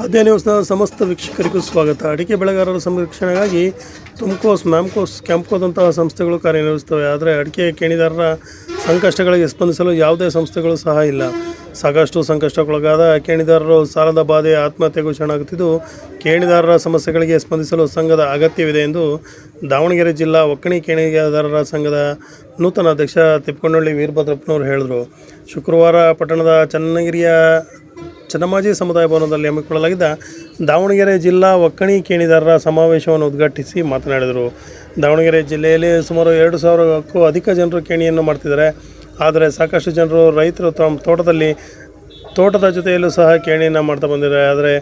ಆದ್ಯ ನ್ಯೂಸ್ನ ಸಮಸ್ತ ವೀಕ್ಷಕರಿಗೂ ಸ್ವಾಗತ. ಅಡಿಕೆ ಬೆಳೆಗಾರರ ಸಂರಕ್ಷಣೆಗಾಗಿ ತುಮ್ಕೋಸ್ ಮ್ಯಾಮ್ಕೋಸ್ ಕ್ಯಾಂಪ್ಕೋದಂತಹ ಸಂಸ್ಥೆಗಳು ಕಾರ್ಯನಿರ್ವಹಿಸ್ತವೆ ಆದರೆ ಅಡಿಕೆ ಕೇಣಿದಾರರ ಸಂಕಷ್ಟಗಳಿಗೆ ಸ್ಪಂದಿಸಲು ಯಾವುದೇ ಸಂಸ್ಥೆಗಳು ಸಹ ಇಲ್ಲ. ಸಾಕಷ್ಟು ಸಂಕಷ್ಟಕ್ಕೊಳಗಾದ ಕೇಣಿದಾರರು ಸಾಲದ ಬಾಧೆ, ಆತ್ಮಹತ್ಯೆಗೂ ಶರಣಾಗುತ್ತಿದ್ದು, ಕೇಣಿದಾರರ ಸಮಸ್ಯೆಗಳಿಗೆ ಸ್ಪಂದಿಸಲು ಸಂಘದ ಅಗತ್ಯವಿದೆ ಎಂದು ದಾವಣಗೆರೆ ಜಿಲ್ಲಾ ಒಕ್ಕಣಿ ಕೇಣಿಗಾರರ ಸಂಘದ ನೂತನ ಅಧ್ಯಕ್ಷ ತಿಪ್ಪಕೊಂಡಳ್ಳಿ ವೀರಭದ್ರಪ್ಪನವರು ಹೇಳಿದರು. ಶುಕ್ರವಾರ ಪಟ್ಟಣದ ಚನ್ನಗಿರಿಯ ಚನ್ನಮಾಜಿ ಸಮುದಾಯ ಭವನದಲ್ಲಿ ಹಮ್ಮಿಕೊಳ್ಳಲಾಗಿದ್ದ ದಾವಣಗೆರೆ ಜಿಲ್ಲಾ ಒಕ್ಕಣಿ ಕೇಣಿದಾರರ ಸಮಾವೇಶವನ್ನು ಉದ್ಘಾಟಿಸಿ ಮಾತನಾಡಿದರು. ದಾವಣಗೆರೆ ಜಿಲ್ಲೆಯಲ್ಲಿ ಸುಮಾರು ಎರಡು ಸಾವಿರಕ್ಕೂ ಅಧಿಕ ಜನರು ಕೇಣಿಯನ್ನು ಮಾಡ್ತಿದ್ದಾರೆ. ಆದರೆ ಸಾಕಷ್ಟು ಜನರು ರೈತರು ತಮ್ಮ ತೋಟದಲ್ಲಿ, ತೋಟದ ಜೊತೆಯಲ್ಲೂ ಸಹ ಕೇಣಿಯನ್ನು ಮಾಡ್ತಾ ಬಂದಿದ್ದಾರೆ. ಆದರೆ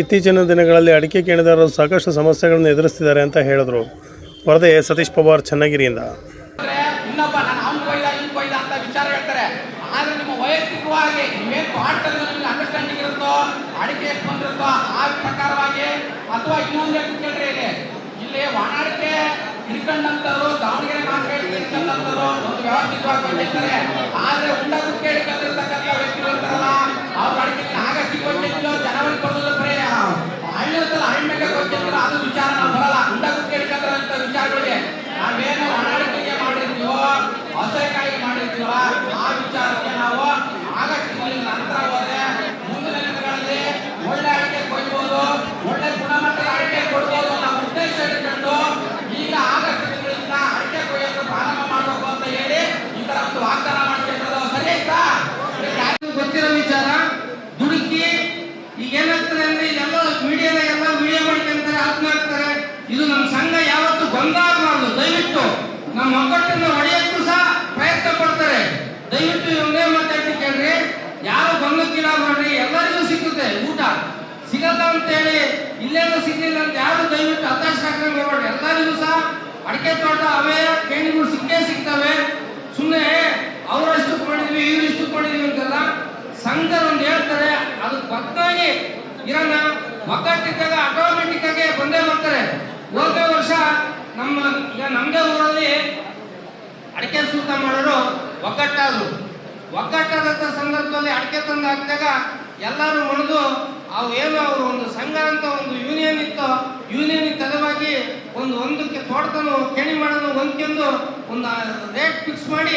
ಇತ್ತೀಚಿನ ದಿನಗಳಲ್ಲಿ ಅಡಿಕೆ ಕೇಣಿದಾರರು ಸಾಕಷ್ಟು ಸಮಸ್ಯೆಗಳನ್ನು ಎದುರಿಸ್ತಿದ್ದಾರೆ ಅಂತ ಹೇಳಿದರು. ವರದಿ ಸತೀಶ್ ಪವಾರ್, ಚನ್ನಗಿರಿಯಿಂದ ಅಂದ್ರೆ ಇನ್ನೊಬ್ಬ ನಾನು ಅವ್ನು ಕೊಯ್ದ ಇವ್ನು ಕೊಯ್ದ ಅಂತ ವಿಚಾರ ಹೇಳ್ತಾರೆ ಆದ್ರೆ ನಿಮ್ಮ ವೈಯಕ್ತಿಕವಾಗಿ ನೀವೇನ್ ತೋಟದಲ್ಲಿ ನಿಮ್ಗೆ ಅಂಡರ್ಸ್ಟ್ಯಾಂಡಿಂಗ್ ಇರುತ್ತೋ ಅಡಿಕೆ ಎಷ್ಟು ಬಂದಿರುತ್ತೋ ಆ ಪ್ರಕಾರವಾಗಿ ಅಥವಾ ಇನ್ನೊಂದು ಎಷ್ಟು ಕೇಳ್ರಿ ಇಲ್ಲಿ. ಇಲ್ಲಿ ವಾಣಾಡಿಕೆ ಹಿಡ್ಕೊಂಡಂತರು ದಾವಣಗೆರೆ ಮಾರ್ಕೆಟ್ ಹಿಡ್ಕೊಂಡಂತರು ಒಂದು ವ್ಯವಸ್ಥಿತವಾಗಿ ಬಂದಿರ್ತಾರೆ. ಆದ್ರೆ ಉಂಡ ಕುಕ್ಕೆ ಹಿಡ್ಕೊಂಡಿರ್ತಕ್ಕಂಥ ವ್ಯಕ್ತಿಗಳು ಇರ್ತಾರಲ್ಲ ಅವ್ರ ಅಡಿಕೆ ಆಗಸ್ಟ್ ಇಪ್ಪತ್ತೆಂಟು ಜನವರಿ ಕೊಡೋದು ಬರೀ ಹಣ್ಣಿರ್ತಲ್ಲ ಹಣ್ಣಿಗೆ ಗೊತ್ತಿಲ್ಲ ಅದು ವಿಚಾರ, ನಾವು ಬರಲ್ಲ. ಉಂಡ ಕುಕ್ಕೆ ಹಿಡ್ಕೊಂಡ್ರಂತ ವಿಚಾರಗಳಿಗೆ ನಾವೇನು ಮಾಡಿರ್ತೀವೋ ಹಸೆಕಾಯಿಗೆ ಮಾಡಿರ್ತೀವೋ ಆ ವಿಚಾರಕ್ಕೆ ನಾವು ಆಗಸ್ಟ್ ತಿಂಗಳಿನ ನಂತರ ಹೋದ್ರೆ ಮುಂದಿನ ದಿನಗಳಲ್ಲಿ ಒಳ್ಳೆ ಅಡಿಕೆ ಕೊಯ್ಬೋದು ಒಳ್ಳೆ ಗುಣಮಟ್ಟದ ಅಡಿಕೆ ಕೊಡ್ಬೋದು ಅನ್ನೋ ಉದ್ದೇಶ ಇಟ್ಕೊಂಡು ಈಗ ಆಗಸ್ಟ್ ತಿಂಗಳಿಂದ ಅಡಿಕೆ ಕೊಯ್ಯೋಕೆ ಪ್ರಾರಂಭ ಮಾಡಬೇಕು ಅಂತ ಹೇಳಿ ಈ ತರ ಒಂದು ವಾಗ್ದಾನ ಮಾಡ್ತಿರೋದು ಸರಿ ಆಯ್ತಾ ಯಾರಿಗೂ ಗೊತ್ತಿರೋ ವಿಚಾರ ದುಡುಕಿ ಈಗ ಏನಾಗ್ತದೆ ಅಂದ್ರೆ ಇದೆಲ್ಲ ಮೀಡಿಯಾದಾಗೆಲ್ಲ ವಿಡಿಯೋ ಆತ್ಮ ಆಗ್ತಾರೆ ಇದು ನಮ್ಮ ಸಂಘ ಯಾವತ್ತು ಗೊಂದಲ ಆಗಬಾರ್ದು ದಯವಿಟ್ಟು ನಮ್ಮ ಒಗ್ಗಟ್ಟನ್ನು ಹೊಡೆಯಕ್ಕೂ ಸಹ ಪ್ರಯತ್ನ ಪಡ್ತಾರೆ. ದಯವಿಟ್ಟು ಒಂದೇ ಮಾತಾಡ್ತಿ ಕೇಳ್ರಿ. ಯಾರು ಗೊಂದಕ್ಕಿಲ್ಲ ಮಾಡ್ರಿ ಎಲ್ಲರಿಗೂ ಸಿಕ್ಕುತ್ತೆ. ಊಟ ಸಿಗಲ್ಲ ಅಂತೇಳಿ ಇಲ್ಲೇನೂ ಸಿಗ್ಲಿಲ್ಲ ಅಂತ ಯಾರು ದಯವಿಟ್ಟು ಹತಾಶ ಹಾಕೊಂಡು ಹೋಗ್ಬೇಡ್ರಿ. ಎಲ್ಲರಿಗೂ ಸಹ ಅಡಿಕೆ ತೋಟ, ಅವೇ, ಕೇಣಿಗಳು ಸಿಕ್ಕೇ ಸಿಗ್ತವೆ. ಸುಮ್ಮನೆ ಅವರಷ್ಟು ಮಾಡಿದ್ವಿ, ಇವ್ರಿಷ್ಟು ಮಾಡಿದ್ವಿ ಅಂತೆಲ್ಲ ಸಂಘದ ಒಂದು ಹೇಳ್ತಾರೆ. ಅದು ಪತ್ತಾಗಿ ಇರೋಣ ಒಗ್ಗಟ್ಟಿದ್ದಾಗ ಆಟೋಮೆಟಿಕ್ ಆಗಿ ಬಂದೇ ಬರ್ತಾರೆ ಹೋದ ವರ್ಷ ನಮ್ಮ ಈಗ ನಮ್ಮದೇ ಊರಲ್ಲಿ ಅಡಿಕೆ ಸೂತ ಮಾಡೋರು ಒಗ್ಗಟ್ಟಾದ್ರು. ಒಗ್ಗಟ್ಟಾದಂಥ ಸಂದರ್ಭದಲ್ಲಿ ಅಡಿಕೆ ತಂದು ಹಾಕಿದಾಗ ಎಲ್ಲರೂ ಮಣಿದು, ಅವು ಏನು ಅವರು ಒಂದು ಸಂಘ ಅಂತ ಒಂದು ಯೂನಿಯನ್ ಇತ್ತು ಯೂನಿಯನ್ ತಲವಾಗಿ ಒಂದು ಒಂದಕ್ಕೆ ತೋಟದನು ಕೇಣಿ ಮಾಡೋದು ಹೊಂದ್ಕೊಂಡು ಒಂದು ರೇಟ್ ಫಿಕ್ಸ್ ಮಾಡಿ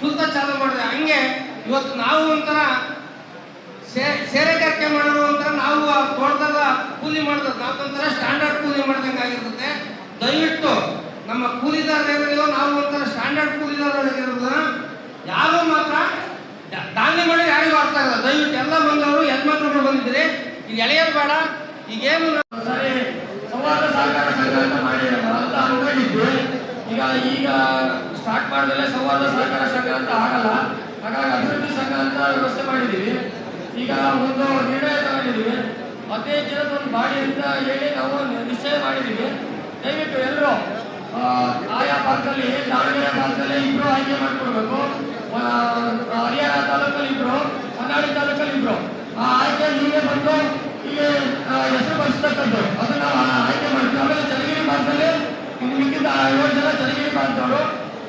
ಸುಲ್ತ ಚಾಲು ಮಾಡಿದೆ. ಹಂಗೆ ಇವತ್ತು ನಾವು ಒಂಥರ ಸೇರೆಗಾರಿಕೆ ಮಾಡೋರು ಅಂತ ನಾವು ಆ ತೋಟದ ಕೂಲಿ ಮಾಡಿದ್ರೆ ನಾವೊಂಥರ ಸ್ಟ್ಯಾಂಡರ್ಡ್ ಕೂಲಿ ಮಾಡ್ದಂಗೆ ಆಗಿರ್ತದೆ ದಯವಿಟ್ಟು ನಮ್ಮ ಕೂಲಿದಾರ ಏನಿದೆಯೋ ನಾವು ಒಂಥರ ಸ್ಟ್ಯಾಂಡರ್ಡ್ ಕೂಲಿದಾರ ಆಗಿರೋದು ಯಾರು ಮಾತ್ರ ದಾನಿ ಮಾಡಿ ಯಾರಿಗೂ ಅರ್ಥ ಆಗಲ್ಲ. ದಯವಿಟ್ಟು ಎಲ್ಲ ಬಂದವರು ಯಜಮಾನರು ಬಂದಿದ್ರಿ ಈಗ ಎಳೆಯೋದು ಬೇಡ. ಈಗೇನು ಸರಿ, ಸಂವಾದ ಸಹಕಾರ ಸಂಘ ಅಂತ ಮಾಡಿ ಅಂತ ಈಗ ಈಗ ಸ್ಟಾರ್ಟ್ ಮಾಡಿದ್ರೆ ಸಂವಾದ ಸಹಕಾರ ಸಂಘ ಅಂತ ಆಗಲ್ಲ. ಹಾಗಾಗಿ ಅಭಿವೃದ್ಧಿ ಸಂಘ ಅಂತ ವ್ಯವಸ್ಥೆ ಮಾಡಿದ್ದೀವಿ. ಈಗ ಒಂದು ನಿರ್ಣಯ ತಗೊಂಡಿದ್ದೀವಿ. ಹದಿನೈದು ಜನದ ಒಂದು ಬಾಡಿ ಅಂತ ಹೇಳಿ ನಾವು ನಿಶ್ಚಯ ಮಾಡಿದ್ದೀವಿ. ದಯವಿಟ್ಟು ಎಲ್ಲರೂ ಆಯಾ ಭಾಗದಲ್ಲಿ, ದಾವಣಗೆರೆ ಭಾಗದಲ್ಲಿ ಇಬ್ಬರು ಆಯ್ಕೆ ಮಾಡಿಕೊಡ್ಬೇಕು. ಹರಿಯಾಣ ತಾಲೂಕಲ್ಲಿ ಇಬ್ರು, ಹೊನ್ನಾಳಿ ತಾಲೂಕಲ್ಲಿ ಇಬ್ರು. ಆ ಆಯ್ಕೆ ನೀವೇ ಬಂದು ಇಲ್ಲಿ ಹೆಸರು ಬರ್ಸ್ತಕ್ಕದ್ದು. ಅದನ್ನು ನಾವು ಆಯ್ಕೆ ಮಾಡ್ತೀವಿ. ಆಮೇಲೆ ಚನ್ನಗಿರಿ ಭಾಗದಲ್ಲಿ ಮಿಕ್ಕಿದ ಏಳು ಜನ ಚನ್ನಗಿರಿ ಭಾಗದವರು,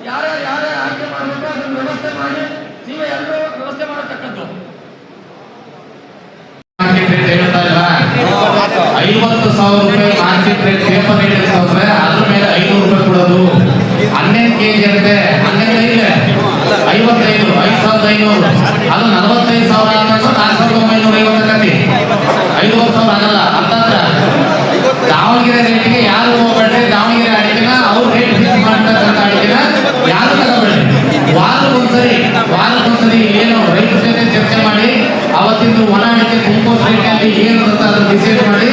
ಯಾರ್ಯಾರು ಯಾರ್ಯಾರು ಆಯ್ಕೆ ಮಾಡಬೇಕು, ಅದನ್ನು ವ್ಯವಸ್ಥೆ ಮಾಡಿ, ನೀವೇ ಎಲ್ಲರೂ ವ್ಯವಸ್ಥೆ ಮಾಡತಕ್ಕದ್ದು ಮಾರ್ಕೆಟ್ ರೇಟ್ ಹೇಳ್ತಾ ಇಲ್ಲ ಐವತ್ತು ಸಾವಿರ ರೂಪಾಯಿ ಮಾರ್ಕೆಟ್ ರೇಟ್ ಪೇಪರ್ ರೇಟ್ ಅಂತ ಹೋದ್ರೆ ಅದ್ರ ಮೇಲೆ ಐನೂರು ರೂಪಾಯಿ ಕೊಡೋದು ಹನ್ನೆರಡು ಕೆಜಿ ಅಂತೆ ಹನ್ನೆರಡು ಐದು ಐವತ್ತೈದು ಐದು ಸಾವಿರದ ಐನೂರು ಅದು ನಲವತ್ತೈದು ಸಾವಿರ ಆಗಬೇಕು ನಾಲ್ಕು ಸಾವಿರದ ಒಂಬೈನೂರ ಐವತ್ತಕ್ಕಂತಿ ಐದುವರೆ ಸಾವಿರ ಆಗಲ್ಲ ಅಂತಂದ್ರೆ ದಾವಣಗೆರೆ ರೇಟಿಗೆ ಯಾರು ಹೋಗ್ಬೇಡ್ರಿ ದಾವಣಗೆರೆ ಅಡಿಕೆನ ಅವ್ರು ರೇಟ್ ಫಿಕ್ಸ್ ಮಾಡ್ತಕ್ಕಂಥ ಅಡಿಕೆನ ಯಾರು ತಗೋಬೇಡ್ರಿ ವಾರಕ್ಕೊಂದ್ಸರಿ ವಾರಕ್ಕೊಂದ್ಸರಿ ಏನು ರೈತರ ಜೊತೆ ಚರ್ಚೆ ಮಾಡಿ ಅವತ್ತಿಂದು ಒಣ ಅಡಿಕೆ ತುಂಬೋ ರೇಟ್ನಲ್ಲಿ ಏನು ಅಂತ ಅದನ್ನ ಡಿಸೈಡ್ ಮಾಡಿ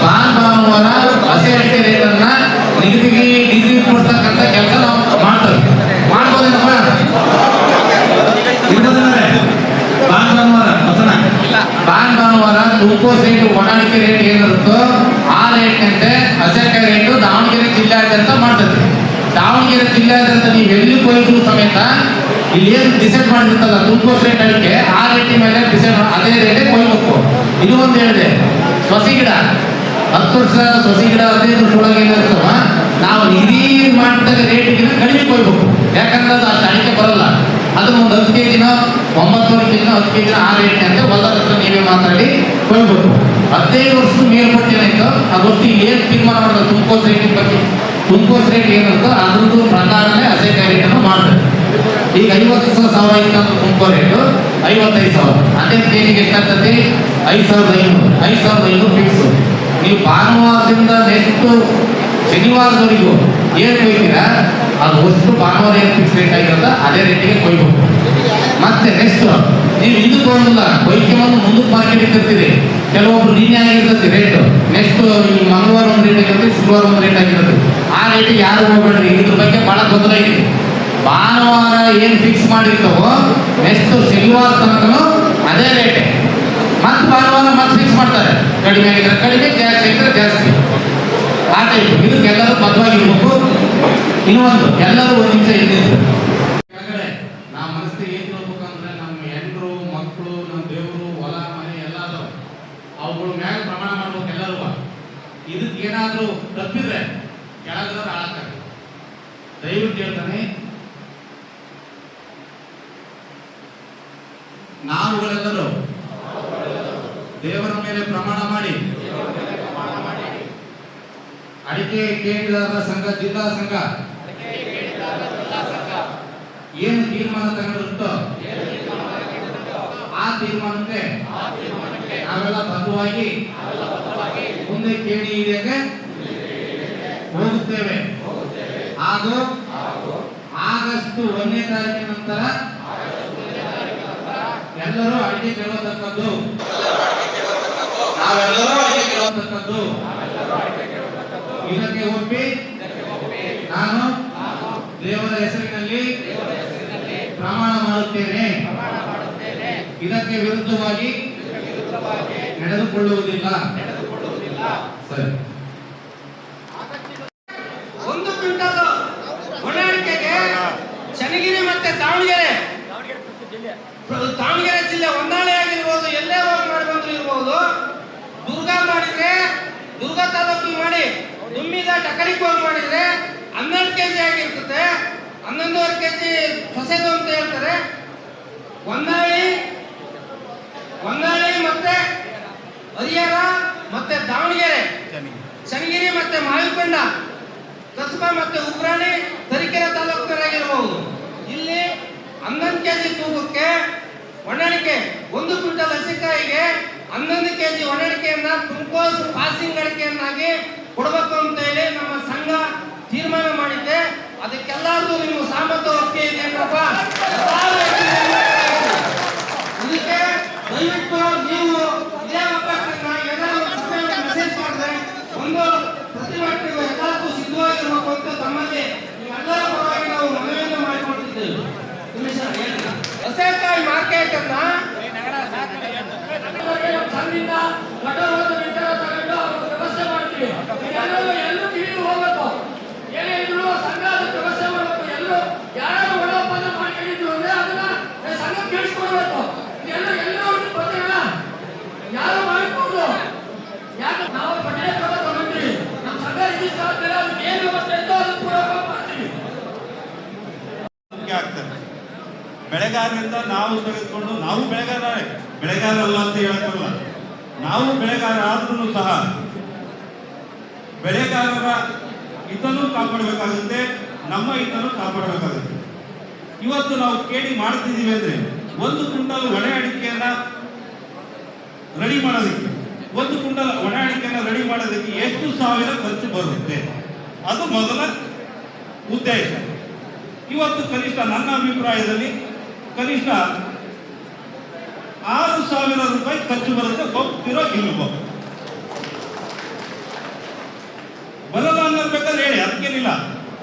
ಭಾನ್ ಭಾನುವಾರ ಹಸಿ ಅಡಿಕೆ ರೇಟನ್ನ ನಿಗದಿಗೆ ನಿಗದಿಪಡಿಸ್ತಕ್ಕಂಥ ಕೆಲಸ ನಾವು ಮಾಡ್ತೇವೆ ಮಾಡ್ಬೋದೇನಪ್ಪ ಇರ್ಬೋದೇನಂದ್ರೆ? ಭಾನ್ ಭಾನುವಾರ ಬಸಣ್ಣ? ಭಾನ್ ಭಾನುವಾರ ಗ್ಲೂಕೋಸ್ ರೇಟ್ ಒಣ ಆ ರೇಟ್ ಏನಿರುತ್ತೋ ರೇಟ್ನಂತೆ ಹಸಿಕಾಯಿ ರೇಟು ದಾವಣಗೆರೆ ಜಿಲ್ಲಾದ್ಯಂತ ಮಾಡ್ತದೆ. ದಾವಣಗೆರೆ ಜಿಲ್ಲಾದ್ಯಂತ ನೀವು ಎಲ್ಲಿ ಹೋಗಿದ್ರು ಸಮೇತ ಇಲ್ಲಿ ಏನು ಡಿಸೈಡ್ ಮಾಡಿರ್ತಲ್ಲ ಉಪ್ಪೋಸ್ ರೇಟ್ ಅಡಿಕೆ ಆ ರೇಟಿನ ಮೇಲೆ ಡಿಸೈಡ್ ಅದೇ ರೇಟೇ ಕೊಯ್ಬೇಕು ಇದು ಒಂದು ಹೇಳಿದೆ. ಸೊಸಿ ಗಿಡ. ಹತ್ತು ವರ್ಷ, ಸೊಸಿ ಗಿಡ, ಹದಿನೈದು ಒಳಗೆ ಏನಿರ್ತವ ನಾವು ಇಡೀ ಮಾಡ್ತಕ್ಕ ರೇಟಿಗಿಂತ ಕಡಿಮೆ ಕೊಯ್ಬೇಕು ಯಾಕಂದ್ರೆ ಅದು ಅಷ್ಟು ಅಡಿಕೆ ಬರಲ್ಲ. ಅದನ್ನ ಒಂದು ಹತ್ತು ಕೆ ಜಿನ ಒಂಬತ್ತುವರೆ ಕೆ ಜಿನ ಹತ್ತು ಕೆ ಜಿನ ಆ ರೇಟ್ ಅಂತ ಹೊಲದ ಹತ್ರ ನೀವೇ ಮಾತಾಡಿ ಕೊಡ್ಬೇಕು ಹದಿನೈದು ವರ್ಷ ಮೇಲ್ಪಟ್ಟು ಏನಾಯ್ತು ಅದೊಟ್ಟು ಏನು ತೀರ್ಮಾನ ಮಾಡೋದು ತುಮಕೋಸ್ ರೇಟಿನ ಬಗ್ಗೆ. ತುಮಕೋಸ್ ರೇಟ್ ಏನಿರುತ್ತೋ ಅದ್ರದ್ದು ಪ್ರಕಾರನೇ ಅಸೈಕಾಯಿ ರೇಟನ್ನು ಮಾಡ್ತಾರೆ. ಈಗ ಐವತ್ತು ಸಾವಿರ ಇತ್ತು ಅಂತ ತುಮಕೋ ರೇಟು ಐವತ್ತೈದು ಸಾವಿರ. ಅದೇ ಕೆ ಜಿಗೆ ಎಷ್ಟಾಗ್ತದೆ ಐದು ಸಾವಿರದ ಐನೂರು. ಐದು ಸಾವಿರದ ಐನೂರು ಫಿಕ್ಸು ನೀವು ಭಾನುವಾರದಿಂದ ನೆಕ್ಸ್ಟ್ ಶನಿವಾರದವರೆಗೂ ಏನು ಕೊಯ್ತೀರಾ ಅದು ವಸ್ತು ಭಾನುವಾರ ಏನು ಫಿಕ್ಸ್ ರೇಟ್ ಆಗಿರುತ್ತ ಅದೇ ರೇಟಿಗೆ ಕೊಯ್ಬೇಕು ಮತ್ತೆ ನೆಕ್ಸ್ಟ್ ನೀವು ಇದು ತಗೊಂಡಿಲ್ಲ ಕೊಯ್ಕೊಂಬಂದು ಮುಂದಕ್ಕೆ ಮಾರ್ಕೆಟ್ ತರ್ತೀರಿ. ಕೆಲವೊಬ್ರು ನಿನ್ನೆ ಆಗಿರ್ತೈತಿ ರೇಟ್ ನೆಕ್ಸ್ಟ್ ಮಂಗಳವಾರ ಒಂದು ರೇಟ್ ಆಗಿರುತ್ತೆ ಶುಕ್ರವಾರ ಒಂದು ರೇಟ್ ಆಗಿರುತ್ತೆ ಆ ರೇಟಿಗೆ ಯಾರು ಹೋಗ್ಬೇಡ್ರಿ? ಇದ್ರ ಬಗ್ಗೆ ಬಹಳ ಗೊಂದಲ ಇದೆ. ಭಾನುವಾರ ಏನು ಫಿಕ್ಸ್ ಮಾಡಿರ್ತಾವೋ ನೆಕ್ಸ್ಟ್ ಶನಿವಾರ ತನಕ ಅದೇ ರೇಟ್ ಮತ್ತೆ ಭಾನುವಾರ ಮತ್ತೆ ಫಿಕ್ಸ್ ಮಾಡ್ತಾರೆ. ಕಡಿಮೆ ಆಗಿದ್ರೆ ಕಡಿಮೆ, ಜಾಸ್ತಿ ಆಗಿದ್ರೆ ಜಾಸ್ತಿ. ಆ ಟೈಪ್ ಇದಕ್ಕೆಲ್ಲರೂ ಬದ್ಧವಾಗಿರ್ಬೇಕು. ಇನ್ನೊಂದು ಎಲ್ಲರೂ ಒಂದು ನಿಮಿಷ ಇದ್ದಿದ್ದು ನಾವು ಮನಸ್ಸಿಗೆ ಏನ್ ಅಂದ್ರೆ ನಮ್ಮ ಹೆಂಡ್ರು ಮಕ್ಕಳು ನಮ್ಮ ದೇವರು, ಹೊಲ, ಮನೆ ಎಲ್ಲ ಅದಾವ. ಅವುಗಳ ಪ್ರಮಾಣ ಮಾಡ್ಬೇಕು ಎಲ್ಲರೂ. ಇದಕ್ಕೆ ಏನಾದರೂ ತಪ್ಪಿದ್ರೆ ಕೆಳಗದವ್ರು ಹಾಳಾಗ್ತಾರೆ. ದಯವಿಟ್ಟು ಹೇಳ್ತಾನೆ, ನಾವುಗಳೆಲ್ಲರೂ ದೇವರ ಮೇಲೆ ಪ್ರಮಾಣ ಮಾಡಿ ಅಡಿಕೆ ಕೇಳಿದಾರರ ಸಂಘ, ಜಿಲ್ಲಾ ಸಂಘ? ಏನು ತೀರ್ಮಾನ ತಗೊಂಡಿರುತ್ತೋ? ಆ ತೀರ್ಮಾನಕ್ಕೆ ನಾವೆಲ್ಲ ಬದ್ಧವಾಗಿ ಮುಂದೆ ಕೇಳಿ ಇದಕ್ಕೆ ಹೋಗುತ್ತೇವೆ. ಹಾಗೂ ಆಗಸ್ಟ್ ಒಂದನೇ ತಾರೀಕಿನ ನಂತರ ಎಲ್ಲರೂ ಅಡಿಕೆ ಕೇಳತಕ್ಕದ್ದು. ನಾವೆಲ್ಲರೂ ಅಡಿಕೆ ಕೇಳತಕ್ಕದ್ದು. ಇದಕ್ಕೆ ಒಪ್ಪಿ ನಾನು ದೇವರ ಹೆಸರಿನಲ್ಲಿ ಪ್ರಮಾಣ ಮಾಡುತ್ತೇನೆ. ಇದಕ್ಕೆ ವಿರುದ್ಧವಾಗಿ ನಡೆದುಕೊಳ್ಳುವುದಿಲ್ಲ. ಸರಿ ಒಂದು ಕ್ವಿಂಟಲ್ ಹೊಣೆಯಾಣಿಕೆಗೆ ಚನ್ನಗಿರಿ ಮತ್ತೆ ದಾವಣಗೆರೆ ದಾವಣಗೆರೆ ಜಿಲ್ಲೆ ಹೊನ್ನಾಳಿ ಆಗಿರ್ಬೋದು ಎಲ್ಲೇ ಹೋಗಿ ಮಾಡಿ ಬಂದ್ರು ಇರ್ಬೋದು ದುರ್ಗಾ ಮಾಡಿದ್ರೆ ದುರ್ಗಾ ತಾಲೂಕಿಗೆ ಮಾಡಿ ದುಮ್ಮಿದ ಟಕರಿಕ್ ಹೋಗಿ ಮಾಡಿದ್ರೆ ಹನ್ನೆರಡು ಕೆಜಿ ಆಗಿರ್ತದೆ ಹನ್ನೊಂದುವರೆ ಕೆಜಿ ಹೊಸದು ಅಂತ ಹೇಳ್ತಾರೆ ಹೊನ್ನಾಳಿ ಹೊನ್ನಾಳಿ ಮತ್ತೆ ಹರಿಹರ ಮತ್ತೆ ದಾವಣಗೆರೆ ಚನ್ನಗಿರಿ ಮತ್ತೆ ಮಾವಿಕೊಂಡ ಕಸಬಾ ಮತ್ತೆ ಉಗ್ರಾಣಿ ತರೀಕೆರೆ ತಾಲೂಕಿನರಾಗಿರ್ಬಹುದು ಇಲ್ಲಿ ಹನ್ನೊಂದು ಕೆಜಿ ತೂಕಕ್ಕೆ ಹೊಣೆಣಿಕೆ ಒಂದು ಕ್ವಿಂಟಲ್ ಹಸಿಕಾಯಿಗೆ ಹನ್ನೊಂದು ಕೆಜಿ ಹೊಣೆಣಿಕೆಯನ್ನ ತುಮಕೋಸ್ ಪಾಸಿಂಗ್ ಅಡಿಕೆಯನ್ನಾಗಿ ಕೊಡಬೇಕು ಅಂತ ಹೇಳಿ ನಮ್ಮ ಸಂಘ ತೀರ್ಮಾನ ಮಾಡಿದ್ದೆ ಅದಕ್ಕೆಲ್ಲರಿಗೂ ನಿಮ್ಮ ಸಾಮರ್ಥ್ಯ ಇದೆ ಏನಪ್ಪ ಇದಕ್ಕೆ ದಯವಿಟ್ಟು ನೀವು ಇದೇ ಅವಕಾಶನ ಏನಾದ್ರು ಸಭೆಯಲ್ಲಿ ಮೆಸೇಜ್ ಮಾಡಿದ್ರೆ ಒಂದು ಪ್ರತಿಭಟನೆಗೂ ಎಲ್ಲಕ್ಕೂ ಸಿದ್ಧವಾಗಿರ್ಬೇಕು ಅಂತ ತಮ್ಮಲ್ಲಿ ನೀವೆಲ್ಲರ ಪರವಾಗಿ ನಾವು ಮನವಿಯನ್ನು ಮಾಡಿಕೊಳ್ತಿದ್ದೇವೆ. ಹಸೆಕಾಯಿ ಮಾರ್ಕೆಟ್ ಅನ್ನ. ಸಂಘದಿಂದ ಕಟ್ಟೋದು ನಿರ್ಧಾರ ತಗೊಂಡು ಅವ್ರ ವ್ಯವಸ್ಥೆ ಮಾಡ್ತೀವಿ ಎಲ್ಲರೂ ಎಲ್ಲೂ ಟಿವಿ ಹೋಗ್ಬೇಕು ಏನೇ ಇದ್ರು ಸಂಘ ಅದಕ್ಕೆ ವ್ಯವಸ್ಥೆ ಮಾಡಬೇಕು ಎಲ್ಲರೂ ಯಾರು ಒಳ ಒಪ್ಪಂದ ಮಾಡ್ಕೊಂಡಿದ್ರು ಅಂದ್ರೆ ಅದನ್ನ ಏ, ಸಂಘ ಕೇಳಿಸ್ಕೊಡ್ಬೇಕು ಎಲ್ಲ ಎಲ್ಲರೂ ಬರ್ತೀವಲ್ಲ ಯಾರು ಮಾಡ್ಕೊಂಡು ಯಾಕೆ ನಾವು ಪಟ್ಟಣ ಕ್ರಮ ತಗೊಂತೀವಿ ನಮ್ಮ ಸಂಘ ರಿಜಿಸ್ಟರ್ ಆದ್ಮೇಲೆ ಅದಕ್ಕೆ ಏನು ವ್ಯವಸ್ಥೆ ಇತ್ತೋ ಅದನ್ನ ಪೂರಕ ಮಾಡ್ತೀವಿ ಮುಖ್ಯ ಆಗ್ತದೆ ಬೆಳೆಗಾರರಿಂದ ನಾವು ತೆಗೆದುಕೊಂಡು ನಾವು ಬೆಳೆಗಾರ ಬೆಳೆಗಾರ ಅಲ್ಲ ಅಂತ ಹೇಳಕ್ಕಲ್ಲ ನಾವು ಬೆಳೆಗಾರ ಆದ್ರೂ ಸಹ ಬೆಳೆಗಾರರ ಹಿತನೂ ಕಾಪಾಡಬೇಕಾಗುತ್ತೆ, ನಮ್ಮ ಹಿತನೂ ಕಾಪಾಡಬೇಕಾಗುತ್ತೆ. ಇವತ್ತು ನಾವು ಕೇಳಿ ಮಾಡ್ತಿದ್ದೀವಿ ಅಂದ್ರೆ ಒಂದು ಕುಂಟಲ್ ಒಣ ಅಡಿಕೆಯನ್ನ ರೆಡಿ ಮಾಡೋದಕ್ಕೆ, ಒಂದು ಕುಂಟಲ್ ಒಣ ಅಡಿಕೆಯನ್ನ ರೆಡಿ ಮಾಡೋದಕ್ಕೆ ಎಷ್ಟು ಸಾವಿರ ಖರ್ಚು ಬರುತ್ತೆ? ಅದು ಮೊದಲ ಉದ್ದೇಶ. ಇವತ್ತು ಕನಿಷ್ಠ ನನ್ನ ಅಭಿಪ್ರಾಯದಲ್ಲಿ ಕನಿಷ್ಠ ಆರು ಸಾವಿರ ರೂಪಾಯಿ ಖರ್ಚು ಬರುತ್ತೆ ಹೋಗ್ತಿರೋ ಇಲ್ವೋ? ಬರಲ್ಲ ಅನ್ನೋದು ಬೇಕಾದ್ರೆ ಹೇಳಿ, ಅದಕ್ಕೇನಿಲ್ಲ.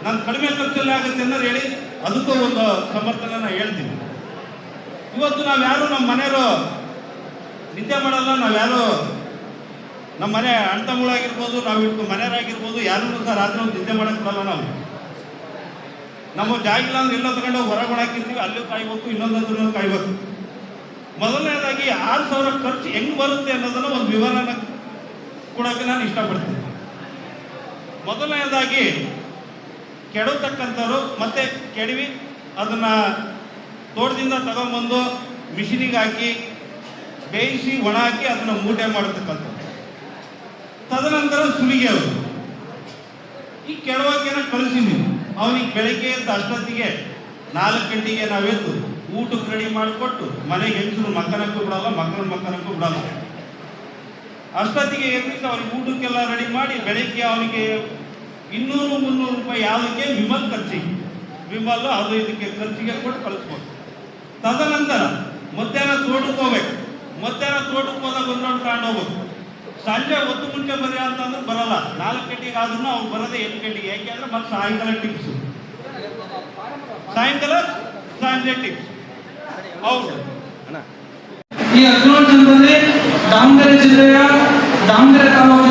ನಾನು ಕಡಿಮೆ ಖರ್ಚಲ್ಲಿ ಆಗುತ್ತೆ ಅನ್ನೋದು ಹೇಳಿ, ಅದಕ್ಕೂ ಒಂದು ಸಮರ್ಥನೆ ಹೇಳ್ತೀನಿ. ಇವತ್ತು ನಾವು ಯಾರು ನಮ್ಮ ಮನೆಯವರು ನಿದ್ದೆ ಮಾಡಲ್ಲ ನಾವು ಯಾರು ನಮ್ಮ ಮನೆ ಅಣ್ಣ ತಮ್ಮಗಳಾಗಿರ್ಬೋದು, ನಾವು ಇಟ್ಕೊಂಡು ಮನೆಯವರಾಗಿರ್ಬೋದು ಯಾರು ಸಹ ರಾತ್ರಿ ಒಂದು ನಿದ್ದೆ ಮಾಡಕ್ ಬರಲ್ಲ ನಾವು. ನಮ್ಮ ಜಾಗ ಇಲ್ಲ ಅಂದ್ರೆ ಎಲ್ಲ ತಗೊಂಡು ಹೊರಗೆ ಹೊಡಾಕಿರ್ತೀವಿ ಅಲ್ಲೂ ಕಾಯ್ಬೇಕು ಇನ್ನೊಂದನ್ನು ಕಾಯ್ಬೇಕು. ಮೊದಲನೇದಾಗಿ ಆರು ಸಾವಿರ ಖರ್ಚು ಹೆಂಗ್ ಬರುತ್ತೆ ಅನ್ನೋದನ್ನ ಒಂದು ವಿವರನ ಕೊಡೋಕೆ ನಾನು ಇಷ್ಟಪಡ್ತೀನಿ. ಮೊದಲನೇದಾಗಿ ಕೆಡತಕ್ಕಂಥವ್ರು ಮತ್ತೆ ಕೆಡವಿ ಅದನ್ನ ತೋಟದಿಂದ ತಗೊಂಬಂದು ಮಿಷಿನಿಗೆ ಹಾಕಿ, ಬೇಯಿಸಿ ಒಣ ಹಾಕಿ ಅದನ್ನು ಮೂಟೆ ಮಾಡತಕ್ಕಂಥದ್ದು ತದನಂತರ ಸುಲಿಗೆ ಅವರು. ಈ ಕೆಳವಾಕ್ಯನ ಕಳಿಸಿದ್ವಿ ಅವನಿಗೆ ಬೆಳಗ್ಗೆ ಎದ್ದು ಅಷ್ಟೊತ್ತಿಗೆ ನಾಲ್ಕು ಗಂಟೆಗೆ ನಾವೆದ್ದು ಊಟಕ್ಕೆ ರೆಡಿ ಮಾಡಿಕೊಟ್ಟು ಮನೆಗೆ ಹೆಂಚರು ಮಕ್ಕನಕ್ಕೂ ಬಿಡಲ್ಲ, ಮಕ್ಕಳ ಮಕ್ಕನಕ್ಕೂ ಬಿಡಲ್ಲ. ಅಷ್ಟೊತ್ತಿಗೆ ಎದ್ದು ಅವ್ರಿಗೆ ಊಟಕ್ಕೆಲ್ಲ ರೆಡಿ ಮಾಡಿ ಬೆಳಿಗ್ಗೆ ಅವನಿಗೆ ಇನ್ನೂರು ಮುನ್ನೂರು ರೂಪಾಯಿ ಯಾವುದಕ್ಕೆ ವಿಮಲ್ ಖರ್ಚಿಗೆ. ವಿಮಲ್ ಅದು ಇದಕ್ಕೆ ಖರ್ಚಿಗೆ ಕೊಟ್ಟು ಕಳಿಸ್ಬೋದು. ತದನಂತರ ಮಧ್ಯಾಹ್ನ ತೋಟಕ್ಕೆ ಹೋಗ್ಬೇಕು. ಮಧ್ಯಾಹ್ನ ತೋಟಕ್ಕೆ ಹೋದಾಗ ಒಂದೊಂದು ತಗೊಂಡು ಹೋಗ್ಬೇಕು ಸಂಜೆ ಹೊತ್ತು ಮುಂಚೆ ಬರ್ರಿ ಅಂತಂದ್ರೆ ಬರಲ್ಲ. ನಾಲ್ಕು ಗಂಟೆಗೆ ಆದ್ರೂ ಅವ್ರು ಬರೋದೇ ಎಂಟು ಗಂಟೆಗೆ. ಯಾಕೆ ಅಂದ್ರೆ ಮತ್ತೆ ಸಾಯಂಕಾಲ ಟಿಪ್ಸ್ ಸಾಯಂಕಾಲ ಸಂಜೆ ಟಿಪ್ಸ್ ಹೌದು. ಈ ಹದಿನೇಳು ಜನರಲ್ಲಿ ದಾವಣಗೆರೆ ಜಿಲ್ಲೆಯ ದಾವಣಗೆರೆ ತಾಲೂಕಿನ